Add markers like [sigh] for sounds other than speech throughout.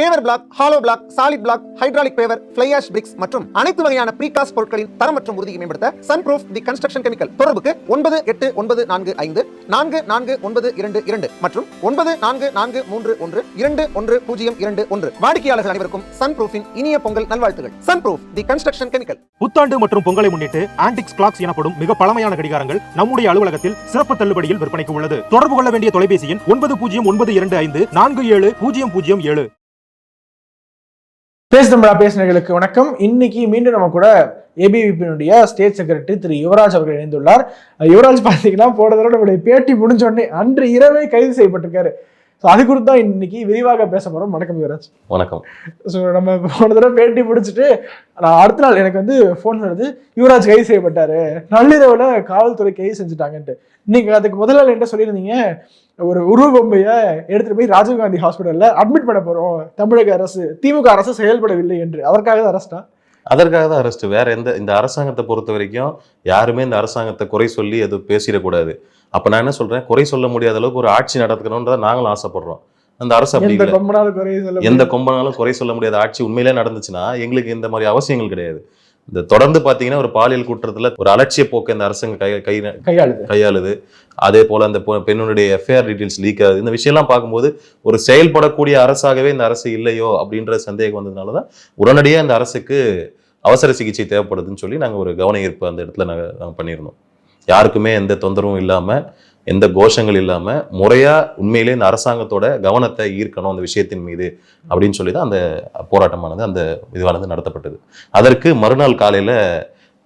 Paver block hollow block solid block hydraulic paver fly ash bricks மற்றும் அனைத்து வகையான precast பொருட்களின் தரம் மற்றும் உறுதியை மேம்படுத்த sun proof the construction chemical தொடர்புக்கு ஒன்பது எட்டு ஒன்பது நான்கு ஐந்து நான்கு நான்கு ஒன்பது இரண்டு இரண்டு மற்றும் ஒன்பது நான்கு நான்கு மூன்று ஒன்று இரண்டு ஒன்று பூஜ்ஜியம் இரண்டு ஒன்று. வாடிக்கையாளர்கள் அனைவருக்கும் சன் ப்ரூஃபின் இனிய பொங்கல் நல்வாழ்த்துகள். Sun proof the construction chemical புத்தாண்டு மற்றும் பொங்கலை முன்னிட்டு ஆன்டிக்ஸ் கிளாக்ஸ் எனப்படும் மிக பழமையான கடிகாரங்கள் நம்முடைய அலுவலகத்தில் சிறப்பு தள்ளுபடியில் விற்பனைக்கு உள்ளது. தொடர்பு கொள்ள வேண்டிய தொலைபேசி எண் ஒன்பது பூஜ்ஜியம் ஒன்பது இரண்டு ஐந்து நான்கு ஏழு பூஜ்ஜியம் பூஜ்ஜியம் ஏழு. பேசுதம்படா பேசினர்களுக்கு வணக்கம். இன்னைக்கு மீண்டும் நம்ம கூட ஏபிவிபியினுடைய ஸ்டேட் செக்ரட்டரி திரு யுவராஜ் அவர்கள் இணைந்துள்ளார். யுவராஜ் பார்த்தீங்கன்னா போன தடவை நம்மளுடைய பேட்டி முடிஞ்ச உடனே அன்று இரவே கைது செய்யப்பட்டிருக்காரு. ஸோ அது குறித்து தான் இன்னைக்கு விரிவாக பேச போறோம். வணக்கம் யுவராஜ். வணக்கம். ஸோ நம்ம போன தடவை பேட்டி முடிச்சுட்டு நான் அடுத்த நாள் எனக்கு வந்து ஃபோன் வருது யுவராஜ் கைது செய்யப்பட்டாரு. நள்ளிரவுல காவல்துறை கைது செஞ்சுட்டாங்கன்ட்டு. நீங்க அதுக்கு முதல் நாள் என்ன சொல்லியிருந்தீங்க ஒரு உருவ பொம்மையை எடுத்துட்டு போய் ராஜீவ்காந்தி ஹாஸ்பிட்டல்ல அட்மிட் பண்ண போறோம். தமிழக அரசு திமுக அரசு செயல்படவில்லை என்று. அதற்காக தான் அரஸ்டா அதற்காக தான் அரெஸ்ட் வேற எந்த இந்த அரசாங்கத்தை பொறுத்த வரைக்கும் யாருமே இந்த அரசாங்கத்தை குறை சொல்லி எதுவும் பேசிடக்கூடாது. அப்ப நான் என்ன சொல்றேன்? குறை சொல்ல முடியாத அளவுக்கு ஒரு ஆட்சி நடக்கணும்ன்றத நாங்களும் ஆசைப்படுறோம். அந்த அரசு அப்படி எந்த கொம்பனாலும் குறை சொல்ல முடியாத. ஆட்சி உண்மையிலே நடந்துச்சுன்னா எங்களுக்கு இந்த மாதிரி அவசியங்கள் கிடையாது. இந்த தொடர்ந்து பாத்தீங்கன்னா ஒரு பாலியல் குற்றத்துல ஒரு அலட்சிய போக்கு இந்த அரசாங்க கை கை கையாளுது. கையாளுது. அதே போல அந்த பெண்ணுடைய எஃப்ஐஆர் டீடைல்ஸ் லீக் ஆகுது. இந்த விஷயம்லாம் பார்க்கும்போது ஒரு செயல்படக்கூடிய அரசாகவே இந்த அரசு இல்லையோ அப்படின்ற சந்தேகம் வந்ததுனால தான் உடனடியாக இந்த அரசுக்கு அவசர சிகிச்சை தேவைப்படுதுன்னு சொல்லி நாங்கள் ஒரு கவன ஈர்ப்பு அந்த இடத்துல நாங்கள் நாங்கள் பண்ணியிருந்தோம். யாருக்குமே எந்த தொந்தரவும் இல்லாமல் எந்த கோஷங்கள் இல்லாமல் முறையாக உண்மையிலே இந்த அரசாங்கத்தோட கவனத்தை ஈர்க்கணும் அந்த விஷயத்தின் மீது அப்படின்னு சொல்லி தான் அந்த போராட்டமானது அந்த இதுவானது நடத்தப்பட்டது. அதற்கு மறுநாள் காலையில்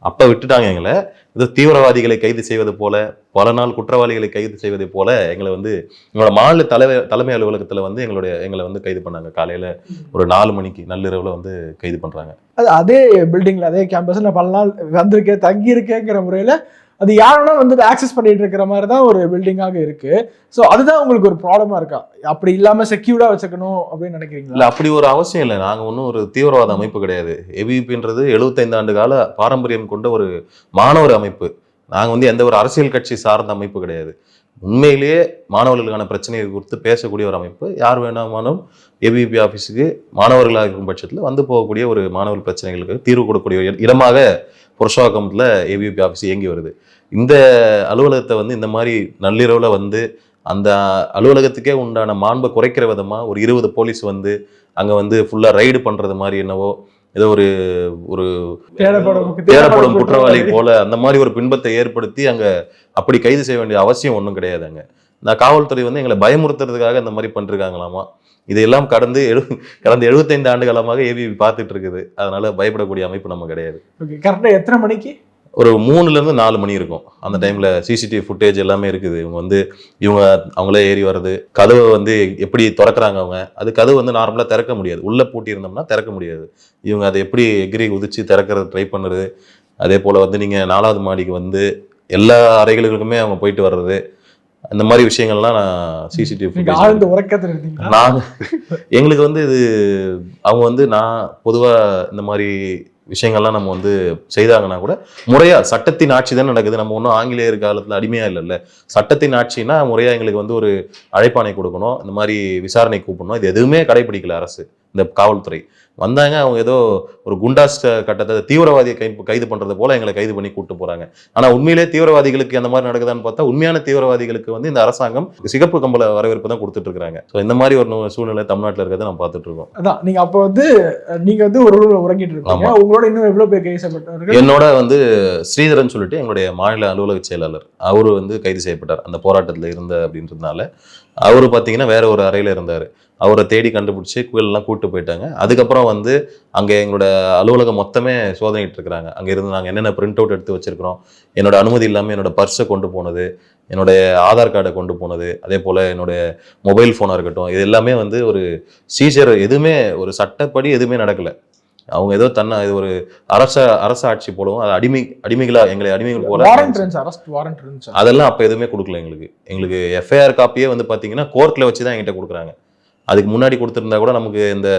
அப்போ விட்டுட்டாங்க எங்களை. இது தீவிரவாதிகளை கைது செய்வது போல பல நாள் குற்றவாளிகளை கைது செய்வதை போல எங்களை வந்து எங்களோட மாநில தலைமை தலைமை அலுவலகத்தில் வந்து எங்களுடைய எங்களை வந்து கைது பண்ணாங்க. காலையில் ஒரு நாலு மணிக்கு நள்ளிரவில் வந்து கைது பண்ணுறாங்க அது அதே பில்டிங்கில் அதே கேம்பஸில் பல நாள் வந்திருக்கேன் தங்கியிருக்கேங்கிற முறையில் அது யாருன்னா வந்து ஆக்சஸ் பண்ணிட்டு இருக்கிற மாதிரி தான் ஒரு பில்டிங்காக இருக்கு. ஸோ அதுதான் உங்களுக்கு ஒரு ப்ராப்ளமா இருக்கா? அப்படி இல்லாம செக்யூர்டா வச்சுக்கணும் அப்படின்னு நினைக்கிறீங்களா? இல்லை அப்படி ஒரு அவசியம் இல்லை. நாங்கள் ஒன்றும் ஒரு தீவிரவாத அமைப்பு கிடையாது. ஏபிபின்றது எழுபத்தைந்து ஆண்டு கால பாரம்பரியம் கொண்ட ஒரு மாணவர் அமைப்பு. நாங்கள் வந்து எந்த ஒரு அரசியல் கட்சி சார்ந்த அமைப்பு கிடையாது. உண்மையிலேயே மாணவர்களுக்கான பிரச்சனையை குறித்து பேசக்கூடிய ஒரு அமைப்பு. யார் வேணாமானும் ஏபிபி ஆஃபீஸுக்கு மாணவர்களாக இருக்கும் பட்சத்தில் வந்து போகக்கூடிய ஒரு மாணவர் பிரச்சனைகளுக்கு தீர்வு கொடுக்கக்கூடிய ஒரு இடமாக புருஷவாக்கத்தில் ஏபிபி ஆஃபீஸ் இயங்கி வருது. இந்த அலுவலகத்தை வந்து இந்த மாதிரி நள்ளிரவில் வந்து அந்த அலுவலகத்துக்கே உண்டான மாண்பை குறைக்கிற விதமாக ஒரு இருபது போலீஸ் வந்து அங்கே வந்து ஃபுல்லாக ரைடு பண்ணுறது மாதிரி என்னவோ ஏதோ ஒரு ஒரு தேடப்படும் குற்றவாளி போல. அந்த மாதிரி ஒரு பின்பத்தை ஏற்படுத்தி அங்க அப்படி கைது செய்ய வேண்டிய அவசியம் ஒன்றும் கிடையாது அங்க. இந்த காவல்துறை வந்து எங்களை பயமுறுத்துறதுக்காக இந்த மாதிரி பண்ணிருக்காங்களாமா இதையெல்லாம் கடந்து எழு கடந்த எழுபத்தைந்து ஆண்டு காலமாக ஏபிபி பார்த்துட்டு இருக்குது. அதனால பயப்படக்கூடிய அமைப்பு நம்ம கிடையாது. ஓகே கரெக்டா எத்தனை மணிக்கு? ஒரு மூணுல இருந்து நாலு மணி இருக்கும். அந்த டைம்ல சிசிடிவி ஃபுட்டேஜ் எல்லாமே இருக்குது. இவங்க வந்து இவங்க அவங்களே ஏறி வர்றது கதவை வந்து எப்படி திறக்கறாங்க அவங்க? அது கதவு வந்து நார்மலா திறக்க முடியாது. உள்ள பூட்டி இருந்தோம்னா திறக்க முடியாது. இவங்க அதை எப்படி எகிரி குதிச்சு திறக்கிறது ட்ரை பண்ணுறது? அதே போல வந்து நீங்க நாலாவது மாடிக்கு வந்து எல்லா அறைகளுக்குமே அவங்க போயிட்டு வர்றது. அந்த மாதிரி விஷயங்கள்லாம் நான் சிசிடிவி ஆழ்ந்த உறக்கத்துல நான் எங்களுக்கு வந்து இது அவங்க வந்து நான் பொதுவா இந்த மாதிரி விஷயங்கள்லாம் நம்ம வந்து செய்தாங்கன்னா கூட முறையா சட்டத்தின் ஆட்சி தான் நடக்குது. நம்ம ஒன்றும் ஆங்கிலேயர் காலத்துல அடிமையா இல்லைல்ல. சட்டத்தின் ஆட்சினா முறையா எங்களுக்கு வந்து ஒரு அழைப்பானை கொடுக்கணும். இந்த மாதிரி விசாரணை கூப்பிடணும். இது எதுவுமே கடைபிடிக்கல அரசு. இந்த காவல்துறை. வந்தாங்க அவங்க ஏதோ ஒரு குண்டாஸ் கட்டத்தை தீவிரவாதியை கை கைது பண்றது போல எங்களை கைது பண்ணி கூட்டு போறாங்க. ஆனா உண்மையிலே தீவிரவாதிகளுக்கு அந்த மாதிரி நடக்குதான்னு பார்த்தா உண்மையான தீவிரவாதிகளுக்கு வந்து இந்த அரசாங்கம் சிகப்பு கம்பள வரவேற்பு தான் கொடுத்துட்டு இருக்காங்க. ஸோ இந்த மாதிரி ஒரு சூழ்நிலை தமிழ்நாட்டில் இருக்கிறத நம்ம பார்த்துட்டு இருக்கோம். அதான் நீங்க அப்ப வந்து நீங்க வந்து ஒரு உறங்கிட்டு இருக்கீங்க. உங்களோட இன்னும் எவ்வளவு பேர் கைது செய்யப்பட்டவர்கள்? என்னோட வந்து ஸ்ரீதரன் சொல்லிட்டு எங்களுடைய மாநில அலுவலக செயலாளர் அவரு வந்து கைது செய்யப்பட்டார். அந்த போராட்டத்தில் இருந்த அப்படின்றதுனால. அவர் பார்த்தீங்கன்னா வேற ஒரு அறையில் இருந்தார். அவரை தேடி கண்டுபிடிச்சி குயிலெல்லாம் கூப்பிட்டு போயிட்டாங்க. அதுக்கப்புறம் வந்து அங்கே எங்களோட அலுவலகம் மொத்தமே சோதனைகிட்டு இருக்கிறாங்க. அங்கே இருந்து நாங்கள் என்னென்ன பிரிண்ட் அவுட் எடுத்து வச்சிருக்கிறோம் என்னோட அனுமதி இல்லாமல் என்னோட பர்ஸை கொண்டு போனது என்னுடைய ஆதார் கார்டை கொண்டு போனது அதே போல் என்னுடைய மொபைல் ஃபோனாக இருக்கட்டும் இது எல்லாமே வந்து ஒரு சீசர் எதுவுமே ஒரு சட்டப்படி எதுவுமே நடக்கலை. அவங்க ஏதோ தன்னை இது ஒரு அரச அரச ஆட்சி போலவும் அது அடிமை அடிமைகளா எங்களை அடிமைகள் போல வாரண்ட் இருந்துச்சு. அரெஸ்ட் வாரண்ட் இருந்துச்சு. அதெல்லாம் அப்ப எதுவுமே கொடுக்கல எங்களுக்கு. எங்களுக்கு எஃப்ஐஆர் காப்பியே வந்து பாத்தீங்கன்னா கோர்ட்ல வச்சு தான் எங்கிட்ட கொடுக்குறாங்க. அதுக்கு முன்னாடி கொடுத்திருந்தா கூட நமக்கு இந்த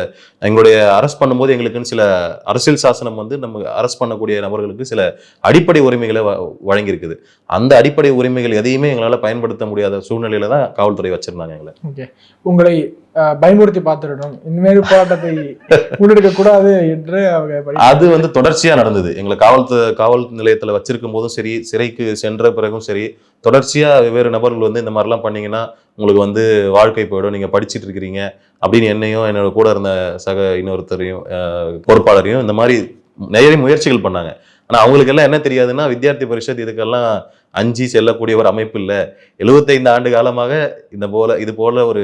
எங்களுடைய அரெஸ்ட் பண்ணும்போது எங்களுக்குன்னு சில அரசியல் சாசனம் வந்து நம்ம அரெஸ்ட் பண்ணக்கூடிய நபர்களுக்கு சில அடிப்படை உரிமைகளை வழங்கியிருக்குது. அந்த அடிப்படை உரிமைகள் எதையுமே எங்களால் பயன்படுத்த முடியாத சூழ்நிலையில தான் காவல்துறை வச்சிருந்தாங்க எங்களை. ஓகே. உங்களை பயமுறுத்தி பார்த்துடணும். இனிமேல் போராட்டத்தை [laughs] முன்னெடுக்க கூடாது என்று அவங்க அது வந்து தொடர்ச்சியா நடந்தது. எங்களை காவல் காவல் நிலையத்துல வச்சிருக்கும் போதும் சரி சிறைக்கு சென்ற பிறகும் சரி தொடர்ச்சியா வெவ்வேறு நபர்கள் வந்து இந்த மாதிரிலாம் பண்ணீங்கன்னா உங்களுக்கு வந்து வாழ்க்கை போயிடும் நீங்கள் படிச்சுட்டு இருக்கிறீங்க அப்படின்னு என்னையும் என்னோட கூட இருந்த சக இன்னொருத்தரையும் பொறுப்பாளரையும் இந்த மாதிரி நிறைய முயற்சிகள் பண்ணாங்க. ஆனால் அவங்களுக்கெல்லாம் என்ன தெரியாதுன்னா வித்யார்த்தி பரிஷத் இதுக்கெல்லாம் அஞ்சு செல்லக்கூடிய ஒரு அமைப்பு இல்லை. எழுபத்தைந்து ஆண்டு காலமாக இந்த போல இது போல ஒரு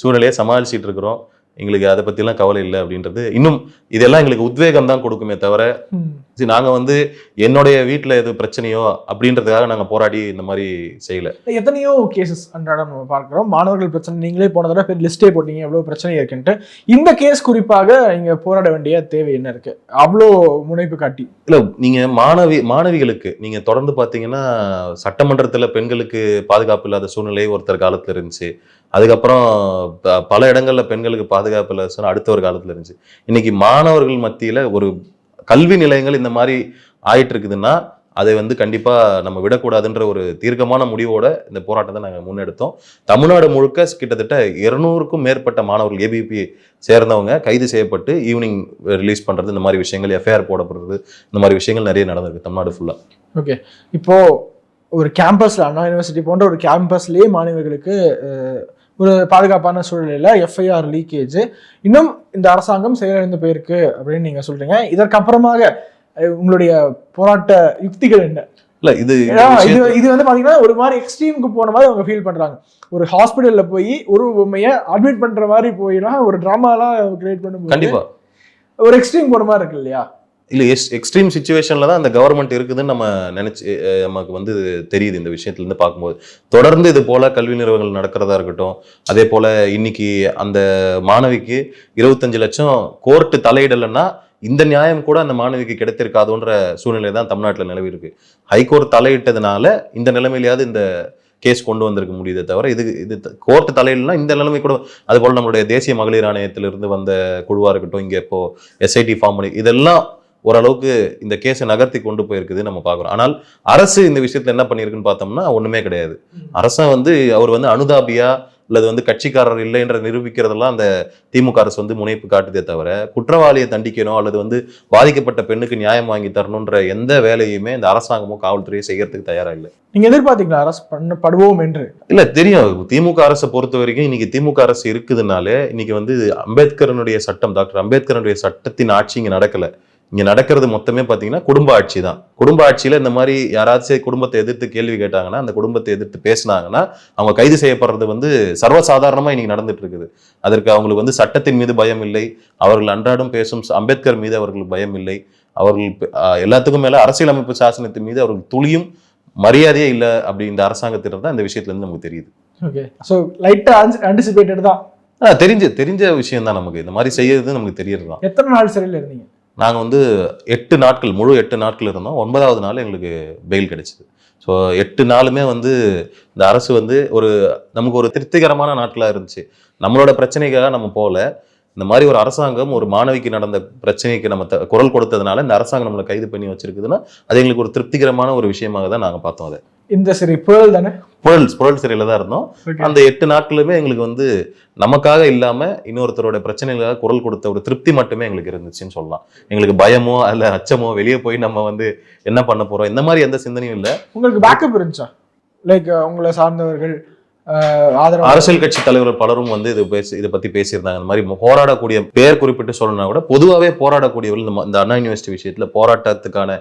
சூழ்நிலையை சமாளிச்சிட்டு இருக்கிறோம். எங்களுக்கு அதை பற்றிலாம் கவலை இல்லை அப்படின்றது. இன்னும் இதெல்லாம் எங்களுக்கு உத்வேகம் தான் கொடுக்குமே தவிர சரி, நாங்க வந்து என்னுடைய வீட்ல எது பிரச்சனையோ அப்படின்றதுக்காக நாங்க போராடி இந்த மாதிரி செய்யல. எத்தனையோ கேசஸ் அன்றாடம் நம்ம பார்க்கிறோம். மாணவர்கள் பிரச்சனை நீங்களே போன தடவை பேர் லிஸ்டே போட்டீங்க எவ்வளவு பிரச்சனை இருக்குன்ட்டு. இந்த கேஸ் குறிப்பாக நீங்க போராட வேண்டிய தேவை என்ன இருக்கு? அவ்வளோ முனைப்பு காட்டி. இல்ல நீங்க மாணவி மாணவிகளுக்கு நீங்க தொடர்ந்து பாத்தீங்கன்னா சட்டமன்றத்துல பெண்களுக்கு பாதுகாப்பு இல்லாத சூழ்நிலை ஒருத்தர் காலத்துல இருந்துச்சு. அதுக்கப்புறம் பல இடங்கள்ல பெண்களுக்கு பாதுகாப்பு இல்லாத அடுத்த ஒரு காலத்துல இருந்துச்சு. இன்னைக்கு மாணவர்கள் மத்தியில ஒரு கல்வி நிலையங்கள் இந்த மாதிரி ஆயிட்டு இருக்குதுன்னா அதை வந்து கண்டிப்பாக நம்ம விடக்கூடாதுன்ற ஒரு தீர்க்கமான முடிவோட இந்த போராட்டத்தை நாங்கள் முன்னெடுத்தோம். தமிழ்நாடு முழுக்க கிட்டத்தட்ட இருநூறுக்கும் மேற்பட்ட மாணவர்கள் ஏபிபி சேர்ந்தவங்க கைது செய்யப்பட்டு ஈவினிங் ரிலீஸ் பண்ணுறது இந்த மாதிரி விஷயங்கள் எஃப்ஐஆர் போடப்படுறது இந்த மாதிரி விஷயங்கள் நிறைய நடந்திருக்கு தமிழ்நாடு ஃபுல்லாக ஓகே இப்போது ஒரு கேம்பஸில் அண்ணா யூனிவர்சிட்டி போன்ற ஒரு கேம்பஸ்லேயே மாணவர்களுக்கு ஒரு பாதுகாப்பான சூழ்நிலையில எஃப்ஐஆர் லீக்கேஜ் இன்னும் இந்த அரசாங்கம் செயலிழந்து போயிருக்கு அப்படின்னு நீங்க சொல்றீங்க. இதற்கப்புறமாக உங்களுடைய போராட்ட யுக்திகள் என்ன? இல்ல இது இது இது வந்து பாத்தீங்கன்னா ஒரு மாதிரி எக்ஸ்ட்ரீமுக்கு போன மாதிரி அவங்க ஃபீல் பண்றாங்க. ஒரு ஹாஸ்பிட்டல்ல போய் ஒரு பொம்மையை அட்மிட் பண்ற மாதிரி போயிலாம் ஒரு டிராமாலாம் கிரியேட் பண்ணும்போது கண்டிப்பா. ஒரு எக்ஸ்ட்ரீம் போன மாதிரி இருக்கு இல்லையா? இல்லை எஸ் எக்ஸ்ட்ரீம் சுச்சுவேஷனில் தான் அந்த கவர்மெண்ட் இருக்குதுன்னு நம்ம நினச்சி நமக்கு வந்து தெரியுது இந்த விஷயத்துலேருந்து பார்க்கும்போது. தொடர்ந்து இது போல் கல்வி நிறுவனங்கள் நடக்கிறதா இருக்கட்டும் அதே போல் இன்னைக்கு அந்த மாணவிக்கு இருபத்தஞ்சு லட்சம் கோர்ட்டு தலையிடலைன்னா இந்த நியாயம் கூட அந்த மாணவிக்கு கிடைத்திருக்காதுன்ற சூழ்நிலை தான் தமிழ்நாட்டில் நிலவி இருக்கு. ஹைகோர்ட் தலையிட்டதுனால இந்த நிலைமையிலயாவது இந்த கேஸ் கொண்டு வந்திருக்க முடியுதே தவிர இது இது கோர்ட் தலையிடலாம் இந்த நிலைமை கூட அதுபோல் நம்மளுடைய தேசிய மகளிர் ஆணையத்திலிருந்து வந்த குழுவாக இருக்கட்டும் இங்கே இப்போ எஸ்ஐடி ஃபார்ம் பண்ணி இதெல்லாம் ஓரளவுக்கு இந்த கேஸை நகர்த்தி கொண்டு போயிருக்குது நம்ம பார்க்குறோம். ஆனால் அரசு இந்த விஷயத்துல என்ன பண்ணியிருக்குன்னு பார்த்தோம்னா ஒண்ணுமே கிடையாது. அரசன் வந்து அவர் வந்து அனுதாபியா அல்லது வந்து கட்சிக்காரர் இல்லைன்ற நிரூபிக்கிறதெல்லாம் அந்த திமுக அரசு வந்து முனைப்பு காட்டுதே தவிர குற்றவாளியை தண்டிக்கணும் அல்லது வந்து பாதிக்கப்பட்ட பெண்ணுக்கு நியாயம் வாங்கி தரணுன்ற எந்த வேலையுமே இந்த அரசாங்கமோ காவல்துறையோ செய்யறதுக்கு தயாரா இல்லை. நீங்க எதிர்பார்த்தீங்களா அரசு பண்ணப்படுவோம் என்று? இல்ல தெரியும். திமுக அரசை பொறுத்த வரைக்கும் இன்னைக்கு திமுக அரசு இருக்குதுனாலே இன்னைக்கு வந்து அம்பேத்கரனுடைய சட்டம் டாக்டர் அம்பேத்கரனுடைய சட்டத்தின் ஆட்சி இங்க நடக்கல. இங்க நடக்கிறது மொத்தமே பாத்தீங்கன்னா குடும்ப ஆட்சி தான் குடும்ப ஆட்சியில இந்த மாதிரி யாராச்சும் குடும்பத்தை எதிர்த்து கேள்வி கேட்டாங்கன்னா அந்த குடும்பத்தை எதிர்த்து பேசினாங்கன்னா அவங்க கைது செய்யப்படுறது வந்து சர்வசாதாரணமா இன்னைக்கு நடந்துட்டு இருக்குது. அதற்கு அவங்களுக்கு வந்து சட்டத்தின் மீது பயம் இல்லை. அவர்கள் அன்றாடம் பேசும் அம்பேத்கர் மீது அவர்களுக்கு பயம் இல்லை. அவர்கள் எல்லாத்துக்கும் மேல அரசியலமைப்பு சாசனத்தின் மீது அவர்கள் துளியும் மரியாதையே இல்லை அப்படி இந்த அரசாங்கத்தினர் தான் இந்த விஷயத்துல இருந்து நமக்கு தெரியுது. ஓகே ஸோ லைட்டா ஆன்டிசிபேட்டட் தான். தெரிஞ்ச தெரிஞ்ச விஷயம் தான் நமக்கு. இந்த மாதிரி செய்யறது நமக்கு தெரியறது தான் எத்தனை நாள் சிறையில் இருந்தீங்க? நாங்கள் வந்து எட்டு நாட்கள் முழு எட்டு நாட்கள் இருந்தோம். ஒன்பதாவது நாள் எங்களுக்கு பெயில் கிடைச்சிது. ஸோ எட்டு நாளுமே வந்து இந்த அரசு வந்து ஒரு நமக்கு ஒரு திருப்திகரமான நாட்களாக இருந்துச்சு. நம்மளோட பிரச்சனைக்காக நம்ம போகல இந்த மாதிரி ஒரு அரசாங்கம் ஒரு மாணவிக்கு நடந்த பிரச்சனைக்கு நம்ம த- குரல் கொடுத்ததுனால இந்த அரசாங்கம் நம்மளை கைது பண்ணி வச்சிருக்குதுன்னா அது எங்களுக்கு ஒரு திருப்திகரமான ஒரு விஷயமாக தான் நாங்கள் பார்த்தோம் அதை. இந்த சிறை புயல் தானே? புழல் புழல் சிறையில் தான் இருந்தோம். அந்த எட்டு நாட்களுமே எங்களுக்கு வந்து நமக்காக இல்லாம இன்னொருத்தரோட பிரச்சனைகளுக்காக குரல் கொடுத்த ஒரு திருப்தி மட்டுமே எங்களுக்கு இருந்துச்சுன்னு சொல்லலாம். எங்களுக்கு பயமோ அல்ல அச்சமோ வெளியே போய் நம்ம வந்து என்ன பண்ண போறோம்? இந்த மாதிரி எந்த சிந்தனையும் இல்லை. உங்களுக்கு பேக்கப் இருந்துச்சா? லைக் உங்களை சார்ந்தவர்கள் அரசியல் கட்சி தலைவர்கள் பலரும் வந்து இது பேசி இதை பத்தி பேசியிருந்தாங்க. இந்த மாதிரி போராடக்கூடிய பேர் குறிப்பிட்டு சொல்லணும்னா கூட பொதுவாகவே போராடக்கூடியவர்கள் இந்த அண்ணா யூனிவர்சிட்டி விஷயத்துல போராட்டத்துக்கான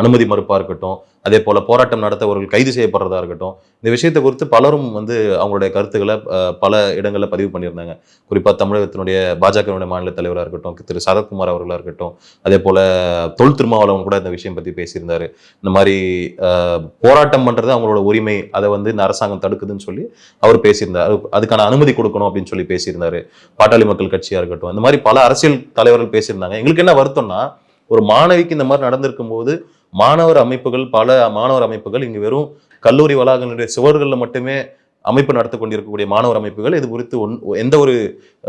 அனுமதி மறுப்பா இருக்கட்டும். அதே போல் போராட்டம் நடத்தவர்கள் கைது செய்யப்படுறதா இருக்கட்டும் இந்த விஷயத்தை குறித்து பலரும் வந்து அவங்களுடைய கருத்துக்களை பல இடங்களில் பதிவு பண்ணியிருந்தாங்க. குறிப்பாக தமிழகத்தினுடைய பாஜகவினுடைய மாநில தலைவராக இருக்கட்டும் திரு. சரத்குமார் அவர்களாக இருக்கட்டும் அதே போல் தொல் திருமாவளவன் கூட இந்த விஷயம் பற்றி பேசியிருந்தாரு. இந்த மாதிரி போராட்டம் பண்ணுறது அவங்களோட உரிமை அதை வந்து இந்த அரசாங்கம் தடுக்குதுன்னு சொல்லி அவர் பேசியிருந்தார். அதுக்கான அனுமதி கொடுக்கணும் அப்படின்னு சொல்லி பேசியிருந்தார். பாட்டாளி மக்கள் கட்சியாக இருக்கட்டும் இந்த மாதிரி பல அரசியல் தலைவர்கள் பேசியிருந்தாங்க. எங்களுக்கு என்ன வருத்தம்னா ஒரு மாணவிக்கு இந்த மாதிரி நடந்திருக்கும் போது மாணவர் அமைப்புகள் பல மாணவர் அமைப்புகள் இங்கு வெறும் கல்லூரி வளாகங்களுடைய சுவர்களில் மட்டுமே அமைப்பு நடத்தி கொண்டிருக்கக்கூடிய மாணவர் அமைப்புகள் இது குறித்து ஒன் எந்த ஒரு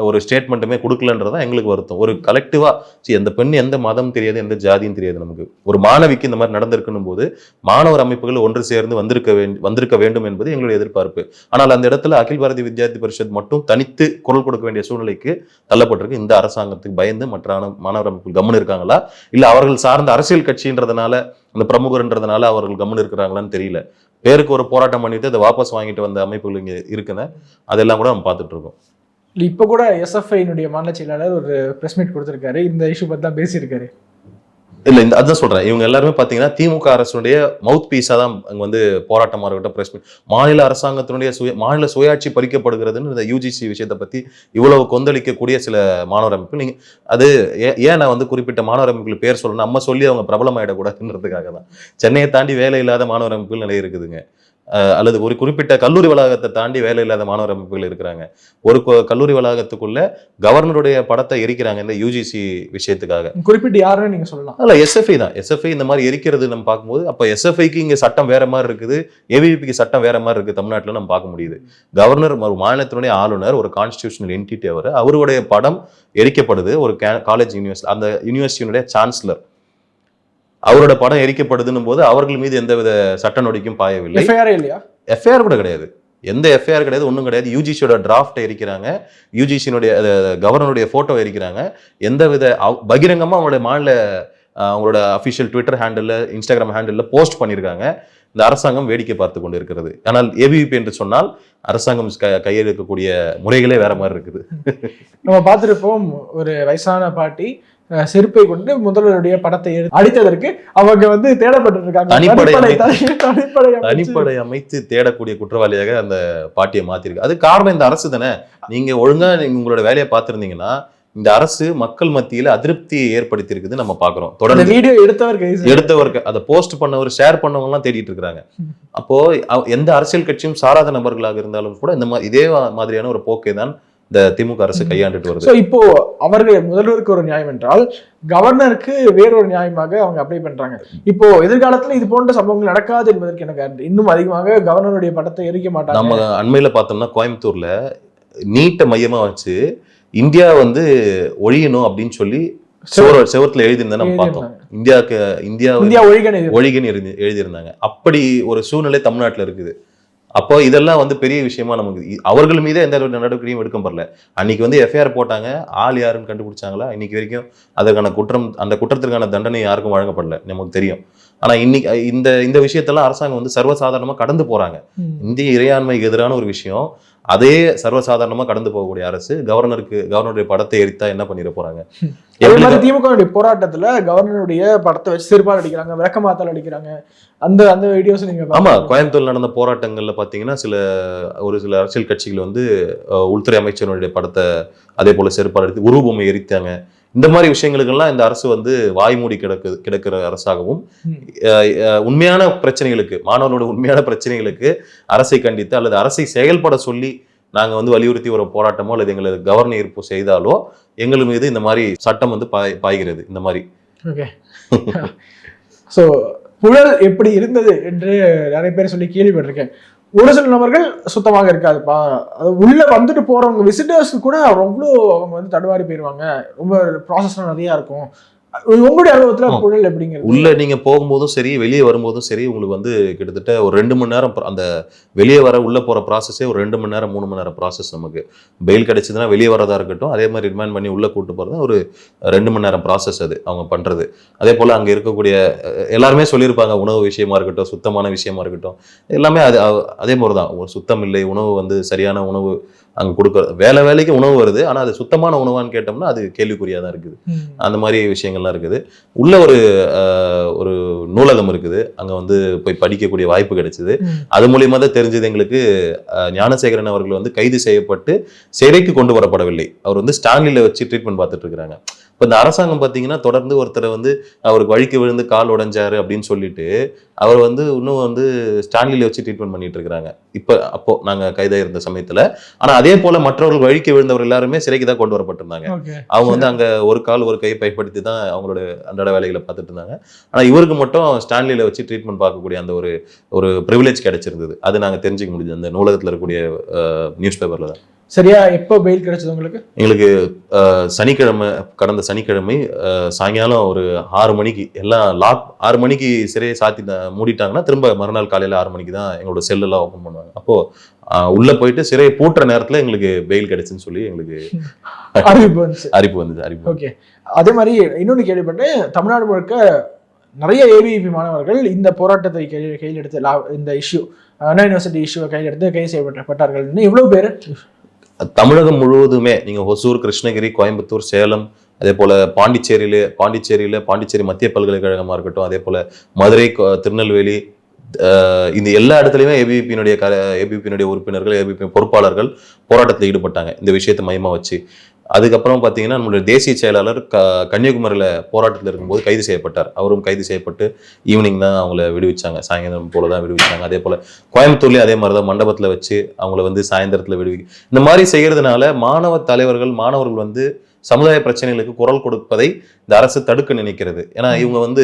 ஒரு ஸ்டேட்மெண்ட்டுமே கொடுக்கலன்றதான் எங்களுக்கு வருத்தம். ஒரு கலெக்டிவா சி அந்த பெண் எந்த மதம் தெரியாது எந்த ஜாதியும் தெரியாது நமக்கு. ஒரு மாணவிக்கு இந்த மாதிரி நடந்திருக்கணும் போது மாணவர் அமைப்புகள் ஒன்று சேர்ந்து வந்திருக்க வேண்டும் வந்திருக்க வேண்டும் என்பது எங்களுடைய எதிர்பார்ப்பு. ஆனால் அந்த இடத்துல அகில் பாரதிய வித்யார்த்தி பரிஷத் மட்டும் தனித்து குரல் கொடுக்க வேண்டிய சூழ்நிலைக்கு தள்ளப்பட்டிருக்கு. இந்த அரசாங்கத்துக்கு பயந்து மற்ற மாணவர் அமைப்புகள் கம்முன்னு இருக்காங்களா? இல்லை அவர்கள் சார்ந்த அரசியல் கட்சின்றதுனால அந்த பிரமுகர்ன்றதுனால அவர்கள் கம்முன்னு இருக்கிறாங்களான்னு தெரியல. பேருக்கு ஒரு போராட்டம் பண்ணிட்டு அதை வாபஸ் வாங்கிட்டு வந்த அமைப்புகள் இங்க இருக்குன்னு அதெல்லாம் கூட நம்ம பார்த்துட்டு இருக்கோம். இப்போ கூட எஸ்எஃப்ஐனுடைய மாநில செயலாளர் ஒரு பிரஸ் மீட் கொடுத்துருக்காரு. இந்த இஷ்யூ பற்றி தான் பேசியிருக்காரு. இல்லை இந்த அதான் சொல்கிறேன் இவங்க எல்லாருமே பார்த்தீங்கன்னா திமுக அரசுடைய மவுத் பீஸாக தான் அங்கே வந்து போராட்டமாக இருக்கட்டும் பிரஸ் மீட் மாநில அரசாங்கத்தினுடைய சுய மாநில சுயாட்சி பறிக்கப்படுகிறதுன்னு இந்த யூஜிசி விஷயத்தை பற்றி இவ்வளவு கொந்தளிக்கக்கூடிய சில மாணவர் அமைப்புகள். நீங்கள் அது ஏன் நான் வந்து குறிப்பிட்ட மாணவர் அமைப்புகள் பேர் சொல்லணும் நம்ம சொல்லி அவங்க பிரபலமாயிடக்கூடாதுன்றதுக்காக தான் சென்னையை தாண்டி வேலை இல்லாத மாணவர் அமைப்புகள் நிறைய இருக்குதுங்க. அல்லது ஒரு குறிப்பிட்ட கல்லூரி வளாகத்தை தாண்டி வேலை இல்லாத மாணவர் அமைப்புகள் இருக்கிறாங்க. ஒரு கல்லூரி வளாகத்துக்குள்ள கவர்னருடைய படத்தை எரிக்கிறாங்க இந்த யூஜிசி விஷயத்துக்காக. குறிப்பிட்டு யாருன்னு நீங்க சொல்லலாம். அல்ல எஸ்எஃப்ஐ தான். எஸ்எஃப்ஐ இந்த மாதிரி எரிக்கிறது நம்ம பார்க்கும்போது அப்போ எஸ்எஃப்ஐக்கு இங்க சட்டம் வேற மாதிரி இருக்குது. ஏவிபிக்கு சட்டம் வேற மாதிரி இருக்கு தமிழ்நாட்டில் நம்ம பார்க்க முடியுது. கவர்னர் ஒரு மாநிலத்தினுடைய ஆளுநர் ஒரு கான்ஸ்டியூஷனல் என்டிட்டி அவர். அவருடைய படம் எரிக்கப்படுது. ஒரு காலேஜ் யூனிவர்சிட்டி அந்த யூனிவர்சிட்டியினுடைய சான்சலர் அவரோட படம் எரிக்கப்படுதுன்னும் போது அவர்கள் மீது எந்தவித சட்ட நொடிக்கும் பாயவில்லை. எஃப்ஐஆரே இல்லையா? எஃப்ஐஆர் கூட கிடையாது. எந்த எஃப்ஐஆர் கிடையாது ஒன்றும் கிடையாது. யூஜிசியோட டிராஃப்ட் எரிக்கிறாங்க. யூஜிசியினுடைய கவர்னருடைய ஃபோட்டோ எரிக்கிறாங்க. எந்தவித அவ- பகிரங்கமா அவங்களுடைய மாநில அவங்களோட official twitter handle instagram handle post பண்ணியிருக்காங்க. இந்த அரசாங்கம் வேடிக்கை பார்த்து கொண்டு இருக்கிறது ஆனால் ஏபிவிபி என்று சொன்னால் அரசாங்கம் க- கையெழுக்கக்கூடிய முறைகளே வேற மாதிரி இருக்குது. நம்ம பார்த்திருப்போம் ஒரு வயசான பாட்டி செருப்பை கொண்டு முதல்வருடைய படத்தை அடித்ததற்கு அவங்க வந்து தேடப்பட்டு இருக்காங்க தனிப்படை அமைத்து தேடக்கூடிய குற்றவாளியாக அந்த பாட்டியை மாத்திருக்கு. அது காரணம் இந்த அரசு தானே? நீங்க ஒழுங்கா நீங்க உங்களோட வேலையை பார்த்திருந்தீங்கன்னா இந்த அரசு மக்கள் மத்தியில அதிருப்தியை ஏற்படுத்தி நம்ம பாக்குறோம் தொடர்ந்து வீடியோ எடுத்தவர் கைது எடுத்தவருக்கு அதை போஸ்ட் பண்ணவர் ஷேர் பண்ணவங்க எல்லாம் தேடிட்டு இருக்காங்க அப்போ எந்த அரசியல் கட்சியும் சாராத நபர்களாக இருந்தாலும் கூட இந்த மாதிரி இதே மாதிரியான ஒரு போக்கை தான் இந்த திமுக அரசு கையாண்டுட்டு வருது. சோ இப்போ அவர்கள் முதல்வருக்கு ஒரு நியாயம் என்றால் கவர்னருக்கு வேறொரு நியாயமாக அவங்க அப்ளை பண்றாங்க. இப்போ எதிர்காலத்துல இது போன்ற சம்பவங்கள் நடக்காது என்பதற்கு எனக்கு. இன்னும் அதிகமாக கவர்னருடைய படத்தை எரிக்க மாட்டாங்க. நம்ம அண்மையில பார்த்தோம்னா கோயம்புத்தூர்ல நீட்டை மையமா வச்சு இந்தியா வந்து ஒழியணும் அப்படின்னு சொல்லி செவர செவத்துல எழுதியிருந்தா நம்ம பார்த்தோம். இந்தியாவுக்கு இந்தியா இந்தியா ஒழிகனை ஒழிகன்னு எழுதி எழுதியிருந்தாங்க. அப்படி ஒரு சூழ்நிலை தமிழ்நாட்டுல இருக்குது. அப்போ இதெல்லாம் வந்து பெரிய விஷயமா நமக்கு அவர்கள் மீதே எந்த நடவடிக்கையும் எடுக்கப்படல அன்னைக்கு வந்து எஃப்ஐஆர் போட்டாங்க. ஆள் யாருன்னு கண்டுபிடிச்சாங்களா? இன்னைக்கு வரைக்கும் அதற்கான குற்றம் அந்த குற்றத்திற்கான தண்டனை யாருக்கும் வழங்கப்படல நமக்கு தெரியும். ஆனா இன்னைக்கு இந்த இந்த விஷயத்தெல்லாம் அரசாங்கம் வந்து சர்வசாதாரணமா கடந்து போறாங்க. இந்திய இறையாண்மைக்கு எதிரான ஒரு விஷயம். அதே சர்வசாதாரணமா கடந்து போகக்கூடிய அரசு கவர்னருக்கு கவர்னருடைய படத்தை எரித்தா என்ன பண்ணிட போறாங்க? அதே எப்படி மாதிரி திமுக போராட்டத்துல கவர்னருடைய படத்தை வச்சு செருப்பால் அடிக்கிறாங்க விளக்கமாத்தால் அடிக்கிறாங்க. அந்த அந்த வீடியோஸ் நீங்க ஆமா? கோயம்புத்தூர்ல நடந்த போராட்டங்கள்ல பாத்தீங்கன்னா சில ஒரு சில அரசியல் கட்சிகள் வந்து உள்துறை அமைச்சருடைய படத்தை அதே போல செருப்பால் எடுத்து உருவபொம்மை எரித்தாங்க. இந்த மாதிரி விஷயங்களுக்கெல்லாம் இந்த அரசு வந்து வாய்மூடி கிடக்கு கிடக்கிற அரசாகவும் உண்மையான பிரச்சனைகளுக்கு மாணவர்களோட உண்மையான பிரச்சனைகளுக்கு அரசை கண்டித்து அல்லது அரசை செயல்பட சொல்லி நாங்க வந்து வலியுறுத்தி ஒரு போராட்டமோ அல்லது எங்களுக்கு கவர்னர் ஈர்ப்பு செய்தாலோ எங்கள் மீது இந்த மாதிரி சட்டம் வந்து பாய் பாய்கிறது இந்த மாதிரி. ஓகே. [laughs] ஸோ புழல் எப்படி இருந்தது என்று நிறைய பேர் சொல்லி கேள்விப்பட்டிருக்கேன். ஒரு சில நபர்கள் சுத்தமாக இருக்காதுப்பா. அது உள்ள வந்துட்டு போறவங்க விசிட்டர்ஸ்க்கு கூட அவ்வளோ அவங்க வந்து தடுமாறி போயிடுவாங்க ரொம்ப ப்ராசஸ்லாம் நிறையா இருக்கும். உங்களுடைய அனுபவத்துல. புழல் எப்படிங்கிறது உள்ள நீங்க போகும்போதும் சரி வெளியே வரும்போதும் சரி உங்களுக்கு வந்து கிட்டத்தட்ட ஒரு ரெண்டு மணி நேரம் அந்த வெளியே வர உள்ள போற ப்ராசஸே ஒரு ரெண்டு மணி நேரம் மூணு மணி நேரம் ப்ராசஸ் நமக்கு. பெயில் கிடைச்சதுன்னா வெளியே வரதா இருக்கட்டும் அதே மாதிரி ரிமைண்ட் பண்ணி உள்ள கூட்டு போறது ஒரு ரெண்டு மணி நேரம் ப்ராசஸ் அது அவங்க பண்றது. அதே போல அங்க இருக்கக்கூடிய எல்லாருமே சொல்லியிருப்பாங்க உணவு விஷயமா இருக்கட்டும் சுத்தமான விஷயமா இருக்கட்டும் எல்லாமே அது அதே மாதிரி தான் ஒரு சுத்தம் இல்லை உணவு வந்து சரியான உணவு அங்க கொடுக்க வேலை வேலைக்கு உணவு வருது. ஆனா அது சுத்தமான உணவான்னு கேட்டோம்னா அது கேள்விக்குறியா தான் இருக்குது. அந்த மாதிரி விஷயங்கள்லாம் இருக்குது. உள்ள ஒரு அஹ், ஒரு நூலகம் இருக்குது. அங்க வந்து போய் படிக்கக்கூடிய வாய்ப்பு கிடைச்சது. அது மூலியமா தான் தெரிஞ்சது எங்களுக்கு. ஞானசேகரன் அவர்கள் வந்து கைது செய்யப்பட்டு சிறைக்கு கொண்டு வரப்படவில்லை. அவர் வந்து ஸ்டான்லில வச்சு ட்ரீட்மெண்ட் பார்த்துட்டு இருக்கிறாங்க. இப்ப இந்த அரசாங்கம் பாத்தீங்கன்னா தொடர்ந்து ஒருத்தரை வந்து அவருக்கு வழிக்கு விழுந்து கால் உடைஞ்சாரு அப்படின்னு சொல்லிட்டு அவர் வந்து இன்னும் வந்து ஸ்டான்லில வச்சு ட்ரீட்மெண்ட் பண்ணிட்டு இருக்காங்க இப்ப அப்போ நாங்க கைதா இருந்த சமயத்துல. ஆனா அதே போல மற்றவர்கள் வழிக்கு விழுந்தவர் எல்லாருமே சிறைக்கு தான் கொண்டு வரப்பட்டிருந்தாங்க. அவங்க வந்து அங்க ஒரு கால் ஒரு கையை பயன்படுத்தி தான் அவங்களோட அன்றாட வேலைகளை பார்த்துட்டு இருந்தாங்க. ஆனா இவருக்கு மட்டும் ஸ்டான்லில வச்சு ட்ரீட்மெண்ட் பார்க்கக்கூடிய அந்த ஒரு ஒரு ப்ரிவிலேஜ் கிடைச்சிருந்தது. அது நாங்க தெரிஞ்சுக்க முடியுது அந்த நூலகத்துல இருக்கக்கூடிய நியூஸ் பேப்பர்ல தான். சரியா? எப்போ பெயில் கிடைச்சது உங்களுக்கு? எங்களுக்கு சனிக்கிழமை கடந்த சனிக்கிழமை சாயங்காலம் ஒரு ஆறு மணிக்கு எல்லாம் லாக் ஆறு மணிக்கு சிறையை சாத்தி மூடிட்டாங்கன்னா திரும்ப மறுநாள் காலையில ஆறு மணிக்கு தான் எங்களோட செல்லெல்லாம் ஓப்பன் பண்ணுவாங்க. அப்போ அஹ், உள்ள போயிட்டு சிறையை பூட்டுற நேரத்துல எங்களுக்கு பெயில் கிடைச்சுன்னு சொல்லி எங்களுக்கு [laughs] அறிவிப்பு வந்துச்சு. அறிவிப்பு வந்தது அறிவிப்பு ஓகே அதே மாதிரி இன்னொன்று கேள்விப்பட்டேன். தமிழ்நாடு முழுக்க நிறைய ஏபிவி மாணவர்கள் இந்த போராட்டத்தை கையில் எடுத்து இந்த இஷ்யூ அண்ணா யூனிவர்சிட்டி இஷ்யூவை கையில் எடுத்து கைது செய்யப்பட்டப்பட்டார்கள் இன்னும் எவ்வளவு பேர்? தமிழகம் முழுவதுமே நீங்கள் ஒசூர் கிருஷ்ணகிரி கோயம்புத்தூர் சேலம் அதே போல் பாண்டிச்சேரியில் பாண்டிச்சேரியில் பாண்டிச்சேரி மத்திய பல்கலைக்கழகமாக இருக்கட்டும் அதே போல் மதுரை திருநெல்வேலி இந்த எல்லா இடத்துலையுமே ஏபிபியினுடைய க ஏபிபியினுடைய உறுப்பினர்கள் ஏபிபி பொறுப்பாளர்கள் போராட்டத்தில் ஈடுபட்டாங்க. இந்த விஷயத்தை மையமாக வச்சு அதுக்கப்புறம் பார்த்தீங்கன்னா நம்மளுடைய தேசிய செயலாளர் க கன்னியாகுமரியில் போராட்டத்தில் இருக்கும்போது கைது செய்யப்பட்டார். அவரும் கைது செய்யப்பட்டு ஈவினிங் தான் அவங்கள விடுவிச்சாங்க. சாயந்தரம் போல தான் விடுவிச்சாங்க. அதே போல் கோயம்புத்தூர்லேயும் அதே மாதிரி தான் மண்டபத்தில் வச்சு அவங்கள வந்து சாயந்தரத்தில் விடுவி இந்த மாதிரி செய்கிறதுனால மாணவ தலைவர்கள் மாணவர்கள் வந்து சமுதாய பிரச்சனைகளுக்கு குரல் கொடுப்பதை இந்த அரசு தடுக்க நினைக்கிறது. ஏன்னா இவங்க வந்து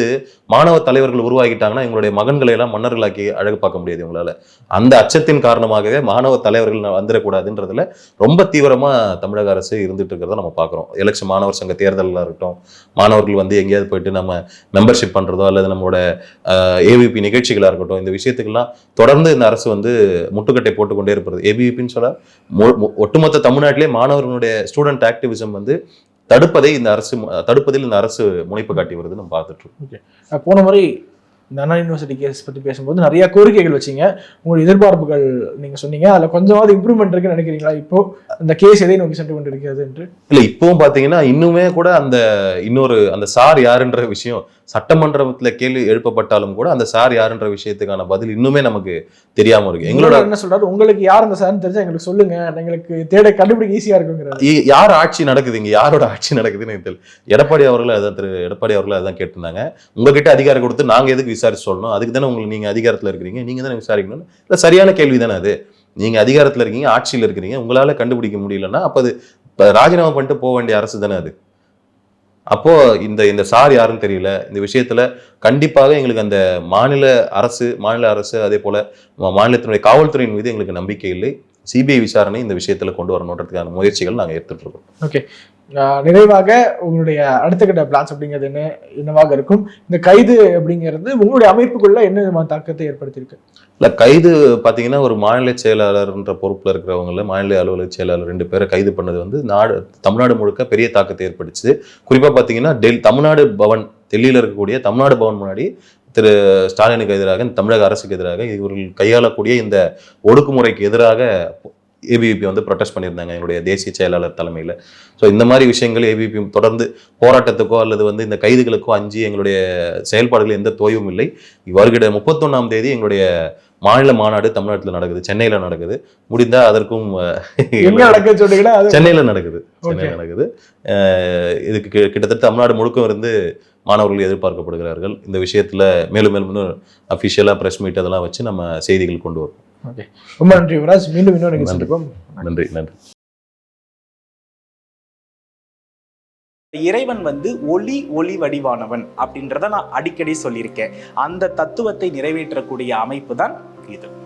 மாணவ தலைவர்கள் உருவாகிட்டாங்கன்னா இவங்களுடைய மகன்களை எல்லாம் மன்னர்களாக்கி அழகு பார்க்க முடியாது இவங்களால. அந்த அச்சத்தின் காரணமாகவே மாணவ தலைவர்கள் வந்துடக்கூடாதுன்றதுல ரொம்ப தீவிரமா தமிழக அரசு இருந்துட்டு இருக்கிறத நம்ம பார்க்குறோம். எலெக்ஷன் மாணவர் சங்க தேர்தலாக இருக்கட்டும் மாணவர்கள் வந்து எங்கேயாவது போயிட்டு நம்ம மெம்பர்ஷிப் பண்றதோ அல்லது நம்மளோட ஏவிபி நிகழ்ச்சிகளா இருக்கட்டும் இந்த விஷயத்துக்கெல்லாம் தொடர்ந்து இந்த அரசு வந்து முட்டுக்கட்டை போட்டுக்கொண்டே இருப்பது. ஏபிவிபின்னு சொல்ல ஒட்டுமொத்த தமிழ்நாட்டிலே மாணவர்களுடைய ஸ்டூடெண்ட் ஆக்டிவிசம் வந்து தடுப்பதை இந்த அரசு தடுப்பதில் இந்த அரசு முனைப்பு காட்டி வருது நம்ம பார்த்துட்டு இருக்கோம். போன முறை இந்த அண்ணா யூனிவர்சிட்டி கேஸ் பத்தி பேசும்போது நிறைய கோரிக்கைகள் வச்சீங்க. உங்களுடைய எதிர்பார்ப்புகள் நீங்க சொன்னீங்க. அதுல கொஞ்சமாவது இம்ப்ரூவ்மெண்ட் இருக்குன்னு நினைக்கிறீங்களா? இப்போ இந்த கேஸ் எதை நோக்கி சென்று கொண்டிருக்கிறது என்று? இல்ல இப்பவும் பாத்தீங்கன்னா இன்னுமே கூட அந்த இன்னொரு அந்த சார் யாருன்ற விஷயம் சட்டமன்றத்துல கேள்வி எழுப்பப்பட்டாலும் கூட அந்த சார் யாருன்ற விஷயத்துக்கான பதில் இன்னுமே நமக்கு தெரியாம இருக்கு. எங்களோட என்ன சொல்றாரு? உங்களுக்கு யார் அந்த சார்னு தெரிஞ்சா எங்களுக்கு சொல்லுங்க. எங்களுக்கு தேட கண்டுபிடிக்க ஈஸியா இருக்குங்கிறாரு. இ- யார் ஆட்சி நடக்குது இங்க? யாரோட ஆட்சி நடக்குதுன்னு எனக்கு தெரியல. எடப்பாடி அவர்கள் அதான் திரு எடப்பாடி அவர்கள் அதான் கேட்டிருந்தாங்க. உங்ககிட்ட அதிகாரம் கொடுத்து நாங்க எதுக்கு விசாரிச்சு சொல்லணும். அதுக்கு தானே உங்களுக்கு நீங்க அதிகாரத்துல இருக்கிறீங்க. நீங்கள் தானே விசாரிக்கணும் இல்லை சரியான கேள்வி தானே அது. நீங்க அதிகாரத்துல இருக்கீங்க ஆட்சியில இருக்கிறீங்க உங்களால கண்டுபிடிக்க முடியலன்னா அப்போ அது ராஜினாமா பண்ணிட்டு போக வேண்டிய அரசு தானே அது. அப்போ இந்த இந்த சார் யாருன்னு தெரியல. இந்த விஷயத்துல கண்டிப்பாக எங்களுக்கு அந்த மாநில அரசு மாநில அரசு அதே போல மாநிலத்தினுடைய காவல்துறையின் மீது எங்களுக்கு நம்பிக்கை இல்லை. சிபிஐ விசாரணை இந்த விஷயத்துல கொண்டு வரணுன்றதுக்கான முயற்சிகள் நாங்க எடுத்துட்டு இருக்கோம். ஓகே. நிறைவாக உங்களுடைய அடுத்த கட்ட பிளான்ஸ் அப்படிங்கிறது என்ன என்னவாக இருக்கும்? இந்த கைது அப்படிங்கிறது உங்களுடைய அமைப்புக்குள்ள என்ன விதமான தாக்கத்தை ஏற்படுத்தியிருக்கு? இல்லை கைது பார்த்தீங்கன்னா ஒரு மாநில செயலாளர்ன்ற பொறுப்பில் இருக்கிறவங்கள மாநில அலுவலக செயலாளர் ரெண்டு பேரை கைது பண்ணது வந்து நாடு தமிழ்நாடு முழுக்க பெரிய தாக்கத்தை ஏற்படுத்துச்சு. குறிப்பாக பார்த்தீங்கன்னா டெல் தமிழ்நாடு பவன் டெல்லியில் இருக்கக்கூடிய தமிழ்நாடு பவன் முன்னாடி திரு ஸ்டாலினுக்கு எதிராக இந்த தமிழக அரசுக்கு எதிராக இவர்கள் கையாளக்கூடிய இந்த ஒடுக்குமுறைக்கு எதிராக ஏபிவிபி வந்து ப்ரொட்டஸ்ட் பண்ணியிருந்தாங்க எங்களுடைய தேசிய செயலாளர் தலைமையில். ஸோ இந்த மாதிரி விஷயங்கள் ஏபிபி தொடர்ந்து போராட்டத்துக்கோ அல்லது வந்து இந்த கைதுகளுக்கோ அஞ்சி எங்களுடைய செயல்பாடுகள் எந்த தோய்வும் இல்லை. வருகிற முப்பத்தொன்னாம் தேதி எங்களுடைய மாநில மாநாடு தமிழ்நாட்டில் நடக்குது சென்னையில் நடக்குது. முடிந்தா அதற்கும் சென்னையில நடக்குது சென்னையில நடக்குது. இதுக்கு கிட்டத்தட்ட தமிழ்நாடு முழுக்க இருந்து மாணவர்கள் எதிர்பார்க்கப்படுகிறார்கள். இந்த விஷயத்துல மேலும் மேலும் இன்னும் அஃபிஷியலா பிரஸ் மீட் அதெல்லாம் வச்சு நம்ம செய்திகள் கொண்டு வரோம் ரொம்ப நன்றி யுவராஜ். மீண்டும் இன்னொரு. சந்திப்போம். நன்றி நன்றி. இறைவன் வந்து ஒளி ஒளி வடிவானவன் அப்படின்றத நான் அடிக்கடி சொல்லியிருக்கேன். அந்த தத்துவத்தை நிறைவேற்றக்கூடிய அமைப்பு தான் இது.